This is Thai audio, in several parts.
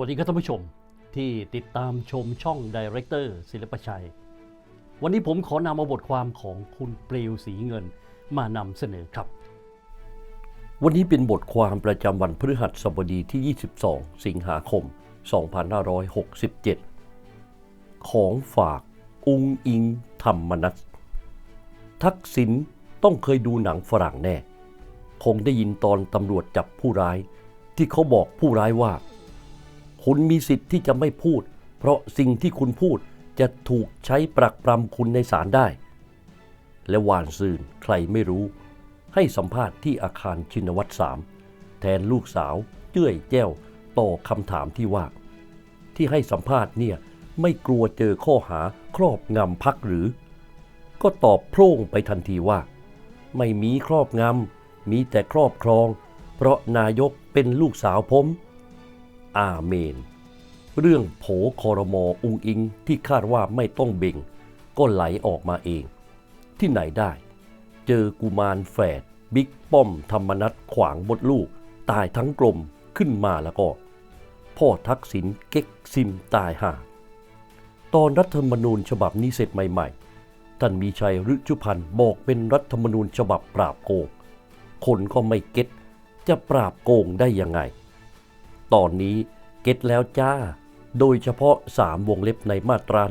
วัสดีครับท่านผู้ชมที่ติดตามชมช่องดีเรคเตอร์ศิลปชัย วันนี้ผมขอนำเอาบทความของคุณเปลวสีเงินมานำเสนอครับ วันนี้เป็นบทความประจำวันพฤหัสบดีที่ 22 สิงหาคม 2567 ของฝากอุงอิงธรรมนัสทักษิณต้องเคยดูหนังฝรั่งแน่ คงได้ยินตอนตำรวจจับผู้ร้าย ที่เขาบอกผู้ร้ายว่า คุณมีสิทธิ์ที่จะไม่พูด เพราะสิ่งที่คุณพูดจะถูกใช้ปรักปรำคุณในศาลได้ และวานซืนใครไม่รู้ ให้สัมภาษณ์ที่อาคารชินวัตรสามแทนลูกสาวเจ้ยแจ้วต่อคำถามที่ว่า ที่ให้สัมภาษณ์เนี่ยไม่กลัวเจอข้อหาครอบงำพักหรือ ก็ตอบโพร่งไปทันทีว่า ไม่มีครอบงำมีแต่ครอบครอง เพราะนายกเป็นลูกสาวผม อาเมน เรื่องโผคอรมออุงอิงที่คาดว่าไม่ต้องเบ่ง ก็ไหลออกมาเอง ที่ไหนได้ เจอกุมารแฝดบิ๊กป้อมธรรมนัตขวางบดลูก ตายทั้งกลมขึ้นมาแล้วก็ พ่อทักษิณเก๊กซิมตายห่าตอนรัฐธรรมนูญฉบับนี้เสร็จใหม่ๆ ท่านมีชัยฤชุพันธ์บอกเป็นรัฐธรรมนูญฉบับปราบโกง คนก็ไม่เก็ตจะปราบโกงได้ยังไง ตอนนี้เก็ตแล้วจ้า โดยเฉพาะ 3 วงเล็บในมาตรา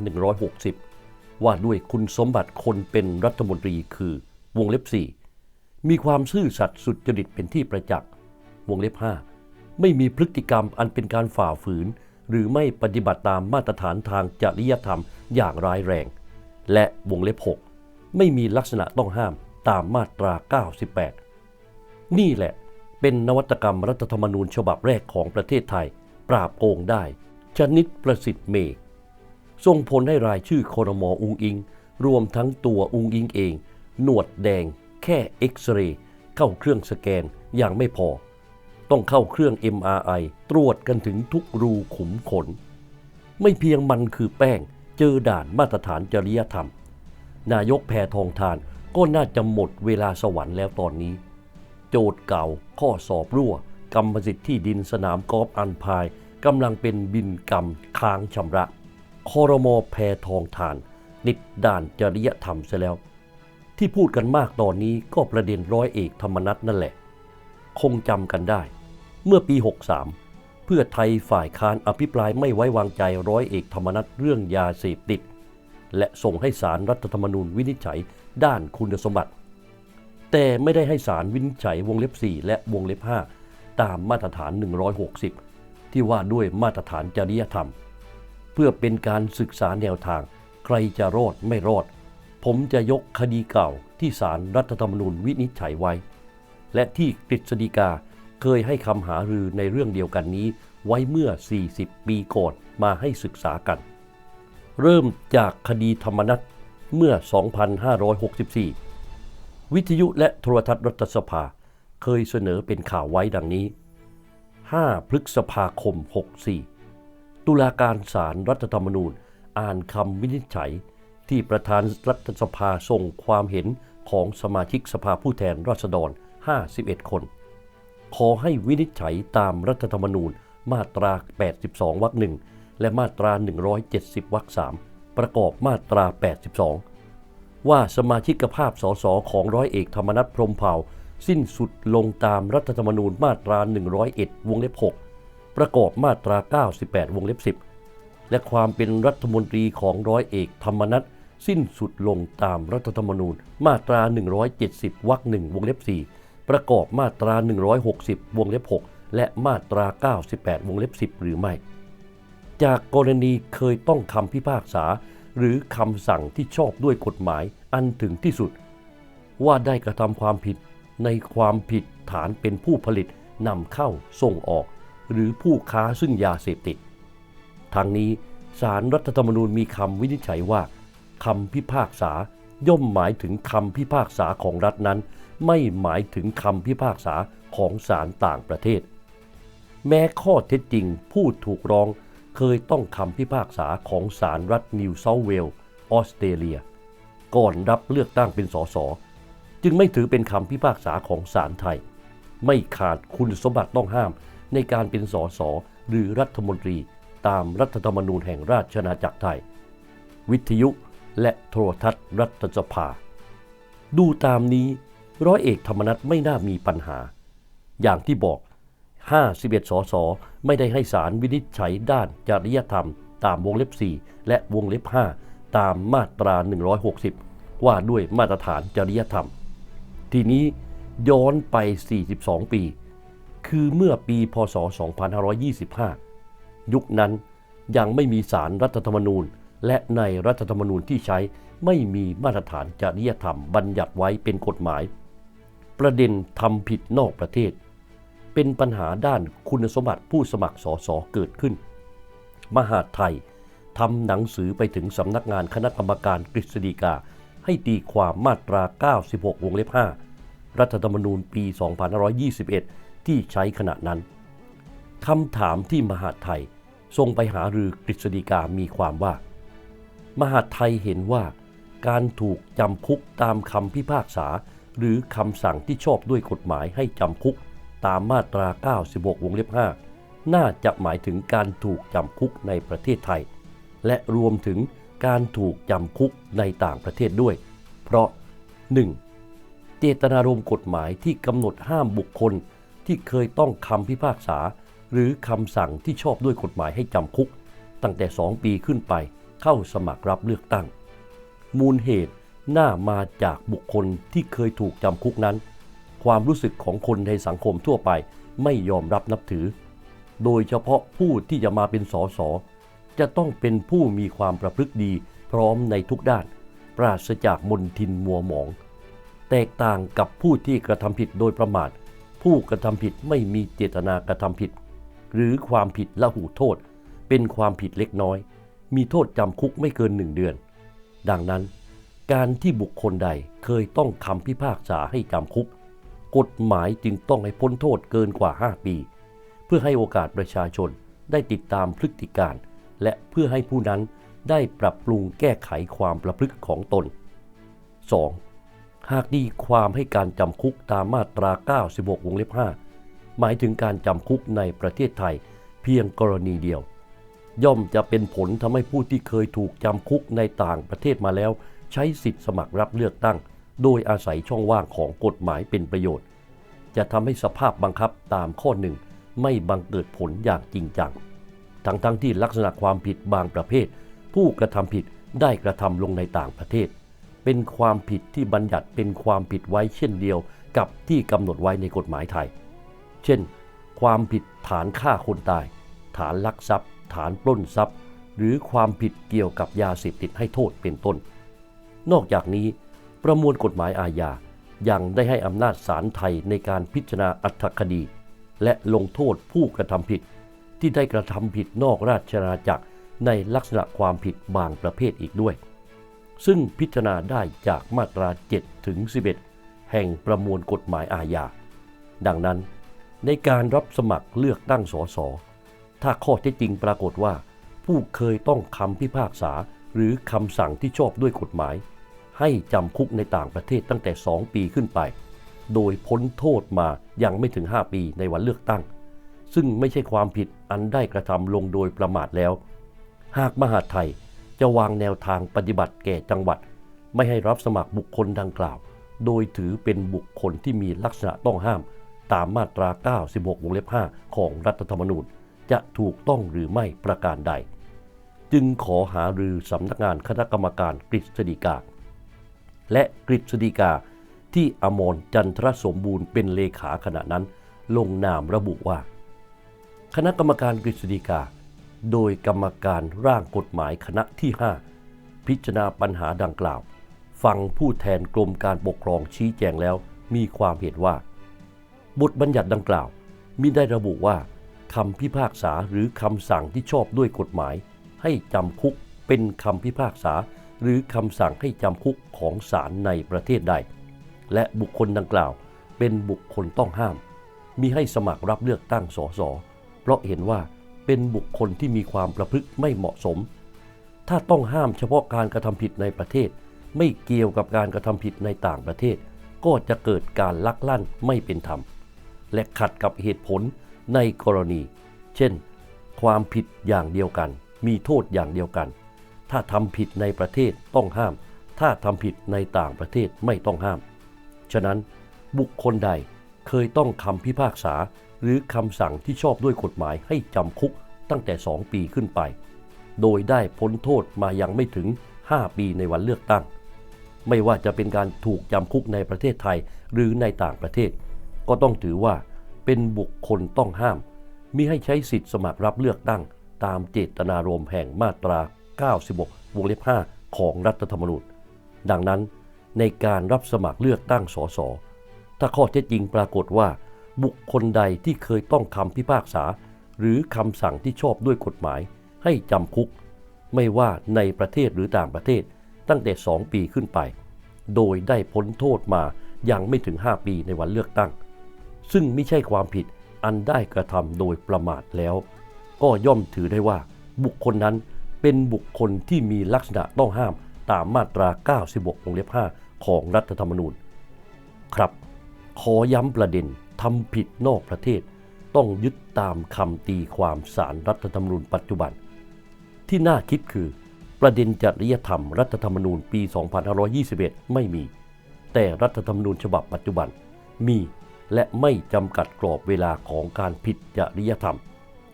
160 ว่าด้วยคุณสมบัติคนเป็นรัฐมนตรีคือวงเล็บ 4 มีความซื่อสัตย์สุจริตเป็นที่ประจักษ์ วงเล็บ 5 ไม่มีพฤติกรรมอันเป็นการฝ่าฝืน หรือไม่ปฏิบัติตามมาตรฐานทางจริยธรรมอย่างร้ายแรง และวงเล็บ 6 ไม่มีลักษณะต้องห้ามตามมาตรา 98 นี่แหละ เป็นนวัตกรรมรัฐธรรมนูญฉบับแรกของประเทศไทย ปราบโกงได้ ชนิดประสิทธิ์เมย์ส่งผลให้รายชื่อคอรมออุงอิง รวมทั้งตัวอุงอิงเอง หนวดแดง แค่เอ็กซเรย์เข้าเครื่องสแกนอย่างไม่พอ ต้องเข้าเครื่อง MRI ตรวจกันถึงทุกรูขุมขน ไม่เพียงมันคือแป้ง เจอด่านมาตรฐานจริยธรรม นายกแพทองทานก็น่าจะหมดเวลาสวรรค์แล้วตอนนี้ โจทย์เก่า ข้อสอบรั่ว กรรมสิทธิ์ที่ดินสนามกอล์ฟอันพายกำลังเป็นบินกรรมค้างชำระคอรมอแพทองทานนิดด่านจริยธรรมเสียแล้ว ที่พูดกันมากตอนนี้ก็ประเด็นร้อยเอกธรรมนัฐนั่นแหละ คงจำกันได้ เมื่อปี 63 เพื่อไทยฝ่ายค้านอภิปรายไม่ไว้วางใจร้อยเอกธรรมนัฐเรื่องยาเสพติด และส่งให้สารรัฐธรรมนูญวินิจฉัยด้านคุณสมบัติ แต่ไม่ได้ให้สารวินิจฉัยวงเล็บ 4 และวงเล็บ 5 ตามมาตรฐาน 160 ที่ว่าด้วยมาตรฐานจริยธรรม เพื่อเป็นการศึกษาแนวทาง ใครจะรอดไม่รอด ผมจะยกคดีเก่าที่สารรัฐธรรมนูญวินิจฉัยไว้ และที่กฤษฎีกาเคยให้คำหารือในเรื่องเดียวกันนี้ไว้เมื่อ 40 ปีก่อนมาให้ศึกษากัน เริ่มจากคดีธรรมนัตเมื่อ 2564 วิทยุและโทรทัศน์รัฐสภาเคยเสนอเป็นข่าวไว้ดังนี้ 5 พฤษภาคม 64 ตุลาการศาลรรัฐธรรมนูญอ่านคำวินิจฉัย ที่ประธานรัฐสภาส่งความเห็นของสมาชิกสภาผู้แทนราษฎร 51 คน ขอให้วินิจฉัยตามรัฐธรรมนูญมาตรา 82 วรรคหนึ่งและมาตรา 170 วรรคสามประกอบมาตรา 82 ว่าสมาชิกภาพสสของร้อยเอกธรรมนัฐพรมเผ่า สิ้นสุดลงตามรัฐธรรมนูญมาตรา 101 วงเล็บ 6 ประกอบมาตรา 98 วงเล็บ 10 และความเป็นรัฐมนตรีของร้อยเอกธรรมนัฐสิ้นสุดลงตามรัฐธรรมนูญมาตรา 170 วรรคหนึ่งวงเล็บ 4 ประกอบมาตรา 160 วงเล็บ 6 และมาตรา 98 วงเล็บ 10 หรือไม่ จากกรณีเคยต้องคำพิพากษา หรือคำสั่งที่ชอบด้วยกฎหมายอันถึงที่สุด ว่าได้กระทำความผิดในความผิดฐานเป็นผู้ผลิตนำเข้าส่งออก หรือผู้ค้าซึ่งยาเสพติดทางนี้สารรัฐธรรมนูญมีคำวินิจฉัยว่าคำพิพากษาย่อมหมายถึงคำพิพากษาของรัฐนั้น ไม่หมายถึงคำพิพากษาของศาลต่างประเทศ แม้ข้อเท็จจริงผู้ถูกร้อง เคยต้องคำพิพากษาของศาลรัฐนิวเซาเวลส์ออสเตรเลีย ก่อนรับเลือกตั้งเป็นสสจึงไม่ถือเป็นคำพิพากษาของศาลไทย ไม่ขาดคุณสมบัติต้องห้ามในการเป็นสสหรือรัฐมนตรีตามรัฐธรรมนูญแห่งราชอาณาจักรไทย วิทยุและโทรทัศน์รัฐสภา ดูตามนี้ร้อยเอกธรรมนัฐไม่น่ามีปัญหา อย่างที่บอก 51 สส ไม่ได้ให้สารวินิจฉัยด้านจริยธรรม ตามวงเล็บ 4 และวงเล็บ 5 ตามมาตรา 160 ว่าด้วยมาตรฐานจริยธรรม ทีนี้ย้อนไป 42 ปี คือเมื่อปีพศ 2525 ยุคนั้นยังไม่มีสารรัฐธรรมนูญ และในรัฐธรรมนูญที่ใช้ไม่มีมาตรฐานจริยธรรมบัญญัติไว้เป็นกฎหมาย ประเด็นทำผิดนอกประเทศ เป็นปัญหาด้านคุณสมบัติผู้สมัครสสเกิดขึ้น มหาดไทยทำหนังสือไปถึงสำนักงานคณะกรรมการกฤษฎีกา ให้ตีความมาตรา 96 วงเล็บ 5 รัฐธรรมนูญปี 2521 ที่ใช้ขณะนั้นคำถามที่มหาดไทยส่งไปหารือกฤษฎีกามีความว่า มหาดไทยเห็นว่า การถูกจำคุกตามคำพิพากษา หรือคำสั่งที่ชอบด้วยกฎหมายให้จำคุก ตามมาตรา 96 วงเล็บ 5 น่าจะหมายถึงการถูกจำคุกในประเทศไทย และรวมถึงการถูกจำคุกในต่างประเทศด้วย เพราะ 1. เจตนารมณ์กฎหมายที่กำหนดห้ามบุคคลที่เคยต้องคำพิพากษา หรือคำสั่งที่ชอบด้วยกฎหมายให้จำคุก ตั้งแต่ 2 ปีขึ้นไปเข้าสมัครรับเลือกตั้ง มูลเหตุน่ามาจากบุคคลที่เคยถูกจำคุกนั้น ความรู้สึกของคนในสังคมทั่วไปไม่ยอมรับนับถือ โดยเฉพาะผู้ที่จะมาเป็นสสจะต้องเป็นผู้มีความประพฤติดีพร้อมในทุกด้าน ปราศจากมนทินมัวหมอง แตกต่างกับผู้ที่กระทำผิดโดยประมาท ผู้กระทำผิดไม่มีเจตนากระทำผิด หรือความผิดละหูโทษ เป็นความผิดเล็กน้อย มีโทษจำคุกไม่เกินหนึ่งเดือน ดังนั้น การที่บุคคลใดเคยต้องคำพิพากษาให้จำคุก กฎหมายจึงต้องให้พ้นโทษเกินกว่า 5 ปี เพื่อให้โอกาสประชาชนได้ติดตามพฤติการ และเพื่อให้ผู้นั้นได้ปรับปรุงแก้ไขความประพฤติของตน 2. หากดีความให้การจำคุกตามมาตรา 96 วงเล็บ 5 หมายถึงการจำคุกในประเทศไทยเพียงกรณีเดียว ย่อมจะเป็นผลทำให้ผู้ที่เคยถูกจำคุกในต่างประเทศมาแล้ว ใช้สิทธิสมัครรับเลือกตั้ง โดยอาศัยช่องว่างของกฎหมายเป็นประโยชน์ จะทำให้สภาพบังคับตามข้อหนึ่งไม่บังเกิดผลอย่างจริงจัง ทั้งๆทที่ลักษณะความผิดบางประเภท ผู้กระทำผิดได้กระทำลงในต่างประเทศ เป็นความผิดที่บัญญัติเป็นความผิดไว้เช่นเดียวกับที่กำหนดไว้ในกฎหมายไทย เช่น ความผิดฐานฆ่าคนตาย ฐานลักทรัพย์ ฐานปล้นทรัพย์ หรือความผิดเกี่ยวกับยาเสพติดให้โทษเป็นต้น นอกจากนี้ ประมวลกฎหมายอาญายังได้ให้อำนาจศาลไทยในการพิจารณาอัตคดี และลงโทษผู้กระทำผิด ที่ได้กระทำผิดนอกราชอาณาจักรในลักษณะความผิดบางประเภทอีกด้วย ซึ่งพิจารณาได้จากมาตรา 7 ถึง 11 แห่งประมวลกฎหมายอาญา ดังนั้น ในการรับสมัครเลือกตั้งสส ถ้าข้อเท็จจริงปรากฏว่า ผู้เคยต้องคำพิพากษาหรือคำสั่งที่ชอบด้วยกฎหมาย ให้จำคุกในต่างประเทศตั้งแต่ 2 ปีขึ้นไป โดยพ้นโทษมายังไม่ถึง 5 ปีในวันเลือกตั้ง ซึ่งไม่ใช่ความผิดอันได้กระทำลงโดยประมาทแล้ว หากมหาไทยจะวางแนวทางปฏิบัติแก่จังหวัด ไม่ให้รับสมัครบุคคลดังกล่าว โดยถือเป็นบุคคลที่มีลักษณะต้องห้าม ตามมาตรา 96 วงเล็บ 5 ของรัฐธรรมนูญ จะถูกต้องหรือไม่ประการใด จึงขอหารือสำนักงานคณะกรรมการกฤษฎีกา และกฤษฎีกาที่อมรจันทรสมบูรณ์เป็นเลขาขณะนั้น ลงนามระบุว่า คณะกรรมการกฤษฎีกา โดยกรรมการร่างกฎหมายคณะที่ 5 พิจารณาปัญหาดังกล่าว ฟังผู้แทนกรมการปกครองชี้แจงแล้วมีความเห็นว่า บทบัญญัติดังกล่าวมิได้ระบุว่าคำพิพากษาหรือคำสั่งที่ชอบด้วยกฎหมาย ให้จำคุกเป็นคำพิพากษา หรือคำสั่งให้จำคุกของศาลในประเทศใด และบุคคลดังกล่าวเป็นบุคคลต้องห้ามมีให้สมัครรับเลือกตั้งสส เพราะเห็นว่าเป็นบุคคลที่มีความประพฤติไม่เหมาะสม ถ้าต้องห้ามเฉพาะการกระทำผิดในประเทศ ไม่เกี่ยวกับการกระทำผิดในต่างประเทศ ก็จะเกิดการลักลั่นไม่เป็นธรรม และขัดกับเหตุผลในกรณี เช่น ความผิดอย่างเดียวกัน มีโทษอย่างเดียวกัน ถ้าทำผิดในประเทศต้องห้าม ถ้าทำผิดในต่างประเทศไม่ต้องห้าม ฉะนั้นบุคคลใดเคยต้องคำพิพากษา หรือคำสั่งที่ชอบด้วยกฎหมายให้จำคุกตั้งแต่ 2 ปีขึ้นไป โดยได้พ้นโทษมายังไม่ถึง 5 ปีในวันเลือกตั้ง ไม่ว่าจะเป็นการถูกจำคุกในประเทศไทยหรือในต่างประเทศ ก็ต้องถือว่าเป็นบุคคลต้องห้ามมิให้ใช้สิทธิ์สมัครรับเลือกตั้ง ตามเจตนารมณ์แห่งมาตรา 96 วงเล็บ 5 ของรัฐธรรมนูญ ดังนั้นในการรับสมัครเลือกตั้งสส ถ้าข้อเท็จจริงปรากฏว่า บุคคลใดที่เคยต้องคำพิพากษา หรือคำสั่งที่ชอบด้วยกฎหมาย ให้จำคุก ไม่ว่าในประเทศหรือต่างประเทศตั้งแต่ 2 ปีขึ้นไป โดยได้พ้นโทษมายังไม่ถึง 5 ปีในวันเลือกตั้ง ซึ่งไม่ใช่ความผิดอันได้กระทำโดยประมาทแล้ว ก็ย่อมถือได้ว่าบุคคลนั้น เป็นบุคคลที่มีลักษณะต้องห้ามตามมาตรา 96วงเล็บ 5 ของรัฐธรรมนูญ ครับ ขอย้ำประเด็นทำผิดนอกประเทศ ต้องยึดตามคำตีความสารรัฐธรรมนูญปัจจุบัน ที่น่าคิดคือ ประเด็นจริยธรรมรัฐธรรมนูญปี 2521 ไม่มี แต่รัฐธรรมนูญฉบับปัจจุบันมีและไม่จำกัดกรอบเวลาของการผิดจริยธรรม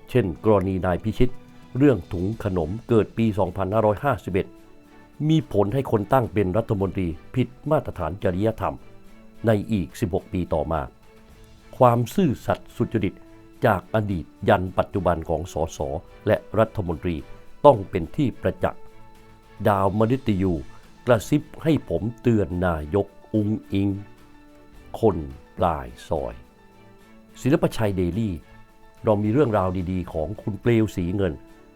เช่น กรณีนายพิชิต เรื่องถุงขนมเกิดปี 2551 มีผลให้คนตั้งเป็นรัฐมนตรีผิดมาตรฐานจริยธรรม ในอีก 16 ปีต่อมา ความซื่อสัตย์สุจริตจากอดีตยันปัจจุบันของสสและรัฐมนตรีต้องเป็นที่ประจักษ์ ดาวมฤตยูกระซิบให้ผมเตือนนายกอุงอิง คนปลายซอย ศิลปชัยเดลี่ เรามีเรื่องราวดีๆ ของคุณเปลวสีเงิน